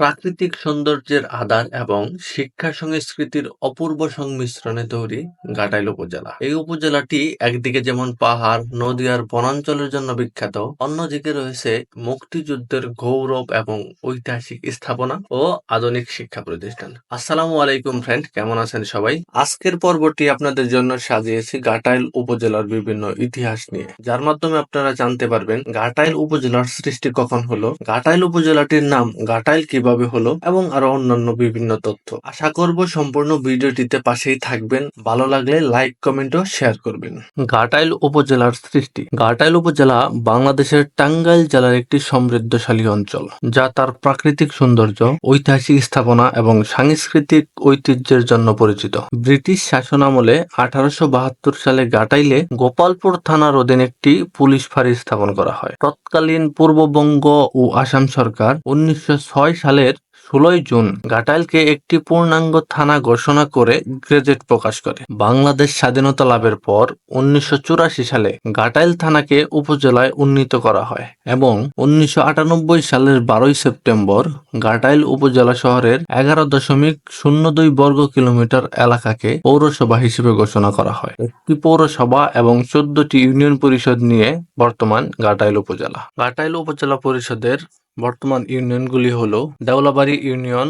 প্রাকৃতিক সৌন্দর্যের আধার এবং শিক্ষা সংস্কৃতির অপূর্ব সংমিশ্রণে তৈরি ঘাটাইল উপজেলা। এই উপজেলাটি একদিকে যেমন পাহাড়, নদী আর বনাঞ্চলের জন্য বিখ্যাত, অন্যদিকে রয়েছে মুক্তিযুদ্ধের গৌরব এবং ঐতিহাসিক স্থাপনা ও আধুনিক শিক্ষা প্রতিষ্ঠান। আসসালামু আলাইকুম ফ্রেন্ড কেমন আছেন সবাই? আজকের পর্বটি আপনাদের জন্য সাজিয়েছি ঘাটাইল উপজেলার বিভিন্ন ইতিহাস নিয়ে। যার মাধ্যমে আপনারা জানতে পারবেন, ঘাটাইল উপজেলার সৃষ্টি কখন হলো? ঘাটাইল উপজেলাটির নাম ঘাটাইল কীভাবে হলো এবং আরও অন্যান্য বিভিন্ন তথ্য। আশা করব সম্পূর্ণ ভিডিওটিতে পাশেই থাকবেন। ভালো লাগলে লাইক কমেন্ট ও শেয়ার করবেন। ঘাটাইল উপজেলার সৃষ্টি। ঘাটাইল উপজেলা বাংলাদেশের টাঙ্গাইল জেলার একটি সমৃদ্ধশালী অঞ্চল, যা তার প্রাকৃতিক সৌন্দর্য, ঐতিহাসিক স্থাপনা এবং সাংস্কৃতিক ঐতিহ্যের জন্য পরিচিত। ব্রিটিশ শাসনামলে আঠারোশো বাহাত্তর সালে ঘাটাইলে গোপালপুর থানার অধীনে একটি পুলিশ ফাঁড়ি স্থাপন করা হয়। তৎকালীন পূর্ববঙ্গ ও আসাম সরকার উনিশশো ছয় সালের ষোলোই জুন ঘাটাইলকে একটি পূর্ণাঙ্গ থানা ঘোষণা করে গেজেট প্রকাশ করে। বাংলাদেশ স্বাধীনতা লাভের পর উনিশশো চুরাশি সালে ঘাটাইল থানাকে উপজেলায় উন্নীত করা হয় এবং উনিশশো আটানব্বই সালের বারোই সেপ্টেম্বর ঘাটাইল উপজেলা শহরের এগারো দশমিক শূন্য দুই বর্গ কিলোমিটার এলাকাকে পৌরসভা হিসেবে ঘোষণা করা হয়। একটি পৌরসভা এবং চোদ্দটি ইউনিয়ন পরিষদ নিয়ে বর্তমান ঘাটাইল উপজেলা। ঘাটাইল উপজেলা পরিষদের বর্তমান ইউনিয়নগুলি হল Deolabari union,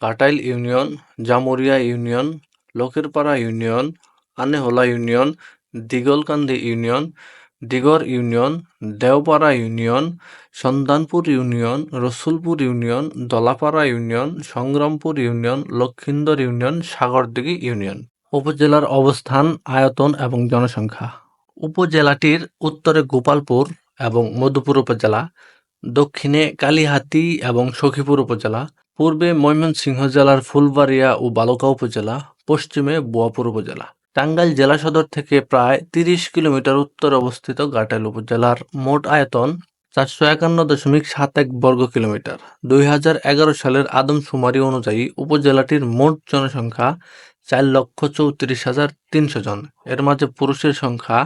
Katail union, Jamuria union Lokerpara union, Anehola union, Digalkandi union Digar union, Deopara union, Sandhanpur union, Rasulpur union, Dalapara union, Sangrampur union, Lakshindar union, Sagardighi union. উপজেলার অবস্থান, আয়তন এবং জনসংখ্যা। উপজেলাটির উত্তরে গোপালপুর এবং মধুপুর উপজেলা। দক্ষিণে কালিহাতী এবং সখীপুর উপজেলা, পূর্বে ময়মনসিংহ জেলার ফুলবাড়িয়া ও বালুকা উপজেলা, পশ্চিমে বোয়াপুর উপজেলা। টাঙ্গাইল জেলা সদর থেকে প্রায় তিরিশ কিলোমিটার উত্তরে অবস্থিত ঘাটাইল উপজেলার মোট আয়তন চারশো একান্ন দশমিক সাত এক বর্গ কিলোমিটার। দুই হাজার এগারো সালের আদমশুমারি অনুযায়ী উপজেলাটির মোট জনসংখ্যা চার লক্ষ চৌত্রিশ হাজার তিনশো জন। এর মাঝে পুরুষের সংখ্যা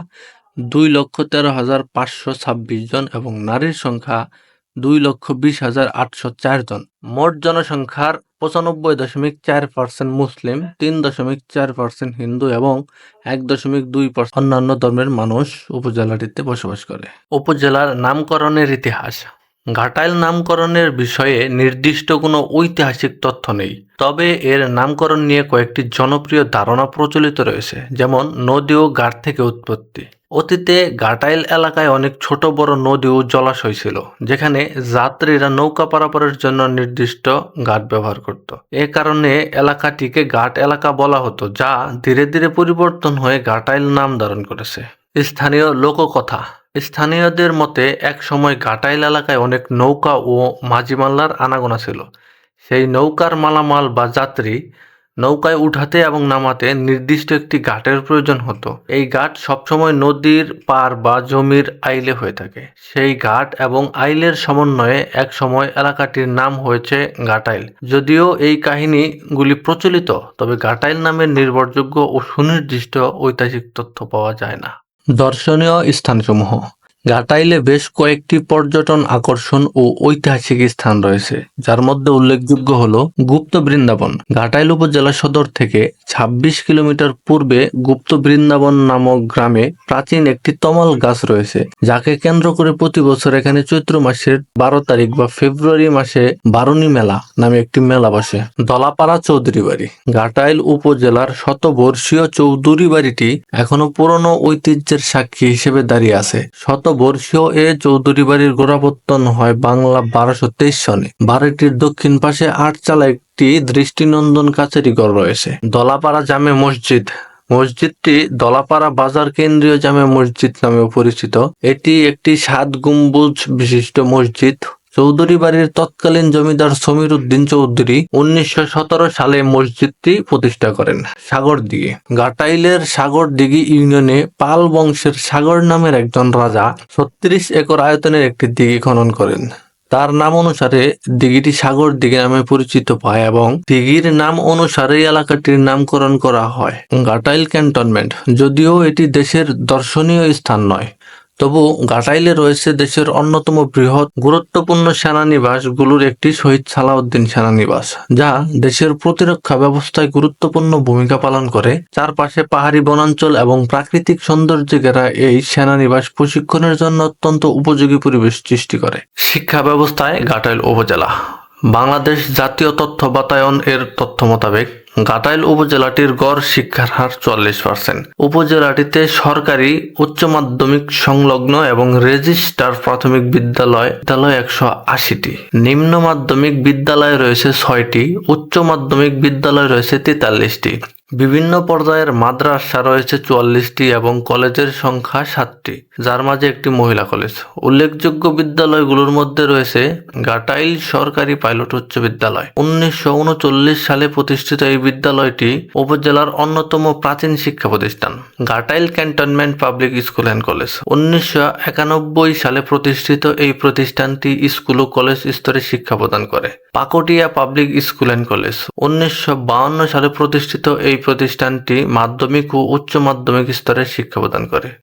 দুই লক্ষ তেরো হাজার পাঁচশো ছাব্বিশ জন এবং নারীর সংখ্যা দুই লক্ষ বিশ হাজার আটশো চার জন। মোট জনসংখ্যার পঁচানব্বই দশমিক চার পার্সেন্ট মুসলিম, তিন দশমিক চার পার্সেন্ট হিন্দু এবং এক দশমিক দুই অন্যান্য ধর্মের মানুষ উপজেলাটিতে বসবাস করে। উপজেলার নামকরণের ইতিহাস। ঘাটাইল নামকরণের বিষয়ে নির্দিষ্ট কোনো ঐতিহাসিক তথ্য নেই। তবে এর নামকরণ নিয়ে কয়েকটি জনপ্রিয় ধারণা প্রচলিত রয়েছে, যেমন নদী ও ঘাট থেকে উৎপত্তি। অতীতে ঘাটাইল এলাকায় অনেক ছোট বড় নদী ও জলাশয় ছিল, যেখানে যাত্রীরা নৌকা পারাপারের জন্য নির্দিষ্ট ঘাট ব্যবহার করত। এ কারণে এলাকাটিকে ঘাট এলাকা বলা হতো, যা ধীরে ধীরে পরিবর্তন হয়ে ঘাটাইল নাম ধারণ করেছে। স্থানীয় লোককথা স্থানীয়দের মতে এক সময় ঘাটাইল এলাকায় অনেক নৌকা ও মাঝিমাল্লার আনাগোনা ছিল। সেই নৌকার মালামাল বা যাত্রী নৌকায় উঠাতে এবং নামাতে নির্দিষ্ট একটি ঘাটের প্রয়োজন হতো। এই ঘাট সবসময় নদীর পার বা জমির আইলে হয়ে থাকে। সেই ঘাট এবং আইলের সমন্বয়ে এক সময় এলাকাটির নাম হয়েছে ঘাটাইল। যদিও এই কাহিনীগুলি প্রচলিত, তবে ঘাটাইল নামের নির্ভরযোগ্য ও সুনির্দিষ্ট ঐতিহাসিক তথ্য পাওয়া যায় না। দর্শনীয় স্থানসমূহ। ঘাটাইলে বেশ কয়েকটি পর্যটন আকর্ষণ ও ঐতিহাসিক স্থান রয়েছে, যার মধ্যে উল্লেখযোগ্য হল গুপ্ত বৃন্দাবন। ঘাটাইল উপজেলা সদর থেকে ২৬ কিলোমিটার পূর্বে গুপ্ত বৃন্দাবন নামক গ্রামে প্রাচীন একটি তমাল গাছ রয়েছে, যাকে কেন্দ্র করে প্রতি বছর এখানে চৈত্র মাসের বারো তারিখ বা ফেব্রুয়ারি মাসে বারুণী মেলা নামে একটি মেলা বসে। দলাপাড়া চৌধুরী বাড়ি। ঘাটাইল উপজেলার শতবর্ষীয় চৌধুরী বাড়িটি এখনও পুরনো ঐতিহ্যের সাক্ষী হিসেবে দাঁড়িয়ে আছে। শত বর্ষীয় এ চৌধুরী বাড়ির গোড়াপত্তন হয় বাংলা বারোশো তেইশ সনে। বাড়িটির দক্ষিণ পাশে আটচালা একটি দৃষ্টিনন্দন ঘর রয়েছে। দলাপাড়া জামে মসজিদ। মসজিদটি দলাপাড়া বাজার কেন্দ্রীয় জামে মসজিদ নামেও পরিচিত। এটি একটি সাত গম্বুজ বিশিষ্ট মসজিদ। চৌধুরী বাড়ির তৎকালীন জমিদার সমীর উদ্দিন চৌধুরী উনিশশো সতেরো সালে মসজিদটি প্রতিষ্ঠা করেন সাগরদিঘি। ঘাটাইলের সাগরদিঘি ইউনিয়নে পাল বংশের সাগর নামের একজন রাজা ছত্রিশ একর আয়তনের একটি দিঘি খনন করেন। তার নাম অনুসারে দিঘিটি সাগর দিঘি নামে পরিচিত পায় এবং দিঘির নাম অনুসারে এলাকাটির নামকরণ করা হয়। ঘাটাইল ক্যান্টনমেন্ট, যদিও এটি দেশের দর্শনীয় স্থান নয়। তবু গাটাইলে রয়েছে দেশের অন্যতম বৃহৎ, গুরুত্বপূর্ণ সেনানিবাসগুলোর একটি শহীদ সালাউদ্দিন সেনানিবাস, যা দেশের প্রতিরক্ষা ব্যবস্থায় গুরুত্বপূর্ণ ভূমিকা পালন করে। চারপাশে পাহাড়ি বনাঞ্চল এবং প্রাকৃতিক সৌন্দর্যে ঘেরা এই সেনানিবাস প্রশিক্ষণের জন্য অত্যন্ত উপযোগী পরিবেশ সৃষ্টি করে। শিক্ষা ব্যবস্থায় গাটাইল উপজেলা বাংলাদেশ জাতীয় তথ্য বাতায়ন এর তথ্য মোতাবেক গাটাইল উপজেলাটির গড় শিক্ষার হার চুয়াল্লিশ পার্সেন্ট উপজেলাটিতে সরকারি উচ্চ মাধ্যমিক সংলগ্ন এবং রেজিস্টার প্রাথমিক বিদ্যালয় বিদ্যালয় একশো আশিটি। নিম্ন মাধ্যমিক বিদ্যালয় রয়েছে ছয়টি, উচ্চ মাধ্যমিক বিদ্যালয় রয়েছে তেতাল্লিশটি। বিভিন্ন পর্যায়ের মাদ্রাসা রয়েছে চুয়াল্লিশটি এবং কলেজের সংখ্যা সাতটি। যার মাঝে একটি মহিলা কলেজ। উল্লেখযোগ্য বিদ্যালয়গুলোর মধ্যে রয়েছে গাটাইল সরকারি পাইলট উচ্চ বিদ্যালয়। উনিশশো উনচল্লিশ সালে প্রতিষ্ঠিত এই বিদ্যালয়টি উপজেলার অন্যতম প্রাচীন শিক্ষা প্রতিষ্ঠান, Ghatail cantonment public school and college. উনিশশো একানব্বই সালে প্রতিষ্ঠিত এই প্রতিষ্ঠানটি স্কুল ও কলেজ স্তরে শিক্ষা প্রদান করে। Paktia public school and college. উনিশশো সালে প্রতিষ্ঠিত এই প্রতিষ্ঠানটি মাধ্যমিক ও উচ্চ মাধ্যমিক স্তরে শিক্ষা প্রদান করে।